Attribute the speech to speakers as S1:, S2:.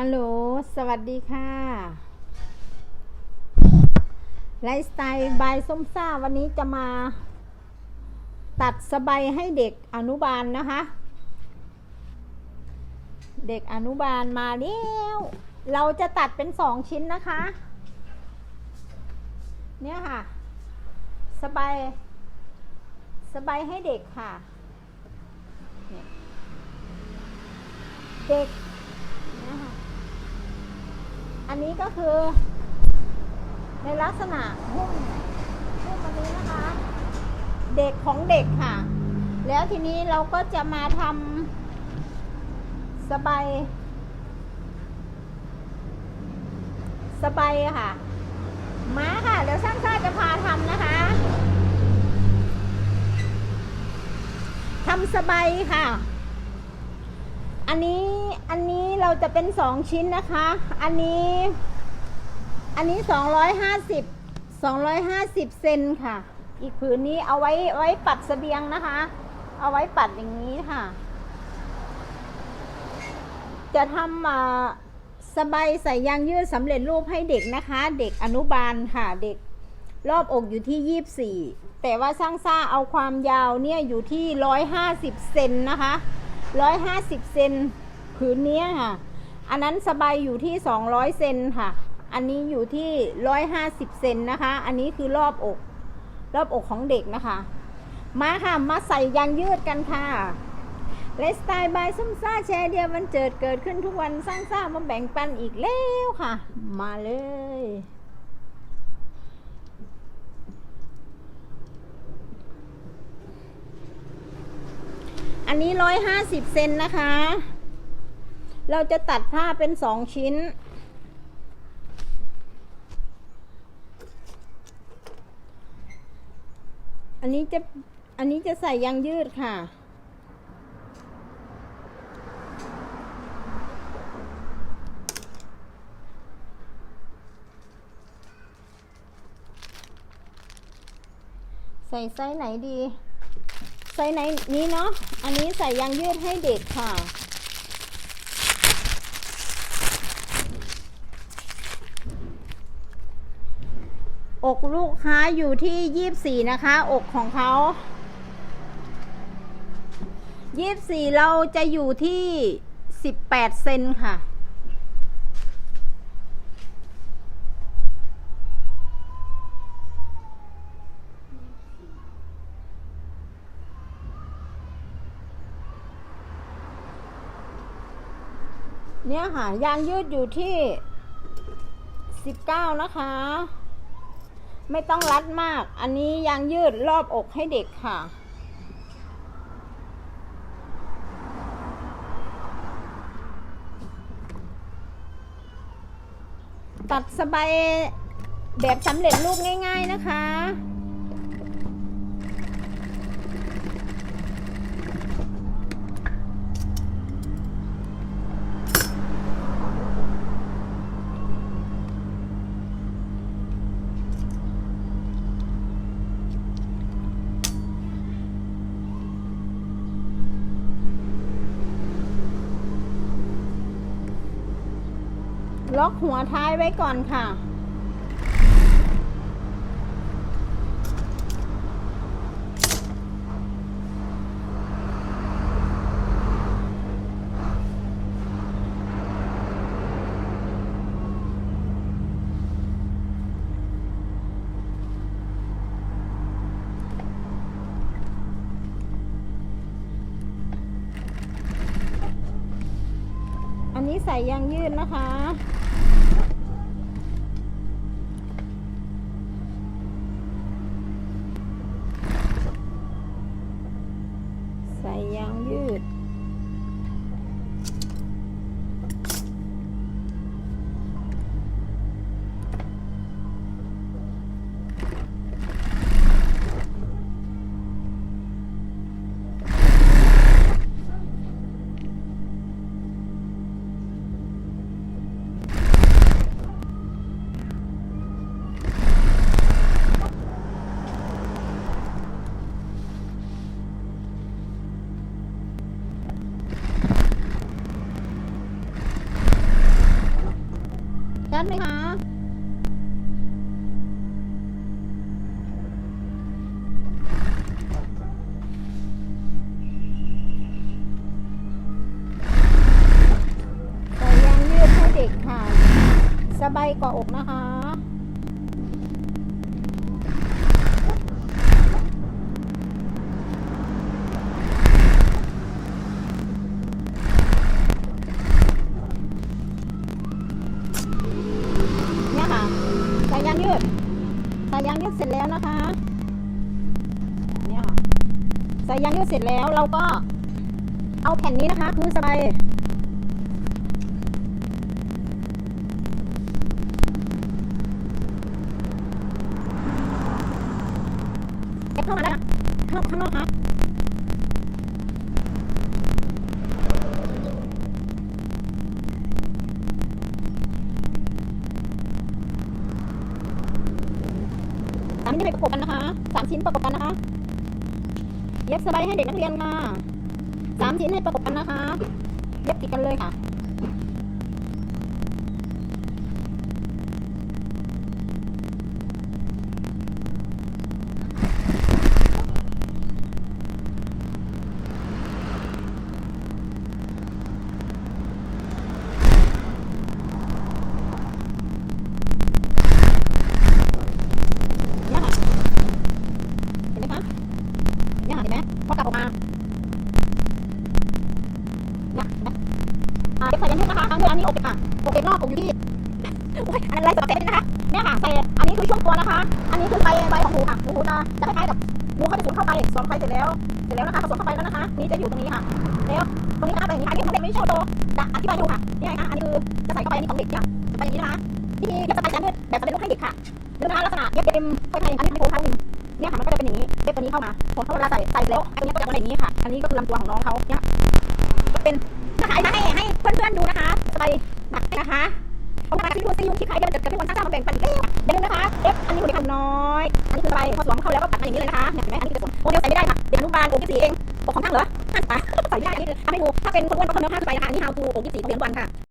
S1: ฮัลโหล สวัสดีค่ะไลฟ์สไตล์บายส้มซ่าวันนี้จะมา ตัดสบายให้เด็กอนุบาลนะคะ เด็กอนุบาลมาแล้วเราจะตัดเป็นสองชิ้นนะคะ เนี่ยค่ะ สบาย สบายให้เด็กค่ะเนี่ยเด็กนะคะ อันนี้ก็คือ ในลักษณะหุ้มหุ้มอันนี้นะคะ เด็กของเด็กค่ะ แล้วทีนี้เราก็จะมาทำสบายสบายค่ะ มาค่ะ เดี๋ยวช่างชาติจะพาทำนะคะทำสบายค่ะ อันนี้ อันนี้เราจะเป็นสองชิ้นนะคะ อันนี้ อันนี้สองร้อยห้าสิบสองร้อยห้าสิบเซนค่ะ อีกผืนนี้เอาไว้ไว้ปัดเสบียงนะคะ เอาไว้ปัดอย่างนี้ค่ะ จะทำอ่าสบายใส่ยางยืดสำเร็จรูปให้เด็กนะคะ เด็กอนุบาลค่ะ เด็กรอบอกอยู่ที่ยี่สี่แต่ว่าช่างซ่าเอาความยาวเนี่ยอยู่ที่ร้อยห้าสิบเซนนะคะร้อยห้าสิบเซน ผืนเนี้ยค่ะ อันนั้นสบายอยู่ที่สองร้อยเซนค่ะ อันนี้อยู่ที่ร้อยห้าสิบเซนนะคะ อันนี้คือรอบอก รอบอกของเด็กนะคะ มาค่ะ มาใส่ยางยืดกันค่ะเลสไตล์บายซุ่มซ่าแชร์เดียวมันเจิดเกิดขึ้นทุกวันสร้างซ่ามาแบ่งปันอีกแล้วค่ะ มาเลยอันนี้ร้อยห้าสิบเซนนะคะ เราจะตัดผ้าเป็นสองชิ้น อันนี้จะ อันนี้จะใส่ยางยืดค่ะ ใส่ไซส์ไหนดี ไซส์ไหนนี้เนาะ อันนี้ใส่ยางยืดให้เด็กค่ะ อกลูกค้าอยู่ที่ยี่สี่นะคะ อกของเขายี่สี่เราจะอยู่ที่สิบแปดเซนค่ะ เนี่ยค่ะ ยางยืดอยู่ที่สิบเก้านะคะ ไม่ต้องรัดมาก อันนี้ยางยืดรอบอกให้เด็กค่ะ ตัดสบายแบบสำเร็จรูปง่าย ๆนะคะ ล็อกหัวท้ายไว้ก่อนค่ะ อันนี้ใส่ยางยืดนะคะ ชัดไหมคะใส่ยางยืดให้เด็กค่ะ สบายกว่าอกนะคะ เนี่ยค่ะ ใส่ยางยืดใส่ยางยืดเสร็จแล้วนะคะเนี่ยค่ะใส่ยางยืดเสร็จแล้วเราก็เอาแผ่นนี้นะคะ คือสบายเข้ามาแล้วนะเข้าข้างนอกค่ะ สามชิ้นไปประกบกันนะคะสามชิ้นประกบกันนะคะ เย็บสบายให้เด็กนักเรียนค่ะสามชิ้นให้ประกบกันนะคะ เย็บติดกันเลยค่ะ เนี่ยค่ะ เห็นไหมคะเนี่ยค่ะเห็นไหมพอกลับออกมาเนี่ยเห็นไหมอ่าเก็บใส่ ยันเทศนะคะอันนี้อันนี้อกเก็บค่ะอกเก็บนอกอกอยู่ที่โอ้ยอะไรสเต็ปนะคะเนี่ยค่ะใส่อันนี้คือช่วงตัวนะคะ อันนี้คือใบใบของหมูค่ะหมูจะจะคล้ายๆกับหมูเขาจะสูงเข้าไปสวมไปเสร็จแล้วเสร็จแล้วนะคะผสมเข้าไปแล้วนะคะ นี่จะอยู่ตรงนี้ค่ะ แล้วตรงนี้นะคะเป็นอย่างนี้ค่ะนี่ของเด็กไม่ใช่โชว์โตจะอธิบายดูค่ะนี่ไงคะอันนี้คือจะใส่เข้าไปอันนี้ของเด็กค่ะจะไปอย่างนี้นะคะที่จะใส่ยันเทศแบบสำเร็จรูปให้เด็กค่ะดูนะคะลักษณะเย็บเต็มค่อยๆอันนี้เป็นโครงข้างหนึ่งเนี่ยค่ะมันก็จะเป็นอย่างนี้เล็บตัวนี้เข้ามาพอเขาเวลาใส่ใส่แล้วไอ้ตัวนี้ก็จะมาอย่างนี้ค่ะ อันนี้ก็คือลำตัวของน้องเขาเนี่ยก็เป็น นะคะเอามาชิ้นดูซิยุงที่ใครจะเกิดกับพี่วันสร้างมาแบ่งปันอีกแล้วเดี๋ยวนึงนะคะเอฟอันนี้คือเด็กทำน้อยอันนี้คืออะไรพอสวมเข้าแล้วก็ตัดมาอย่างนี้เลยนะคะเนี่ยเห็นไหมอันนี้คือสวมโมเดลใส่ไม่ได้ค่ะเด็กอนุบาลโอ้ยี่สี่เองอกของท่างเหรอท่างตาใส่ไม่ได้อันนี้คือทำให้ดูถ้าเป็นคนอ้วนก็คนเนื้อผ้าไปนะคะอันนี้ how to โอ้ยี่สี่ของเรียนวันค่ะ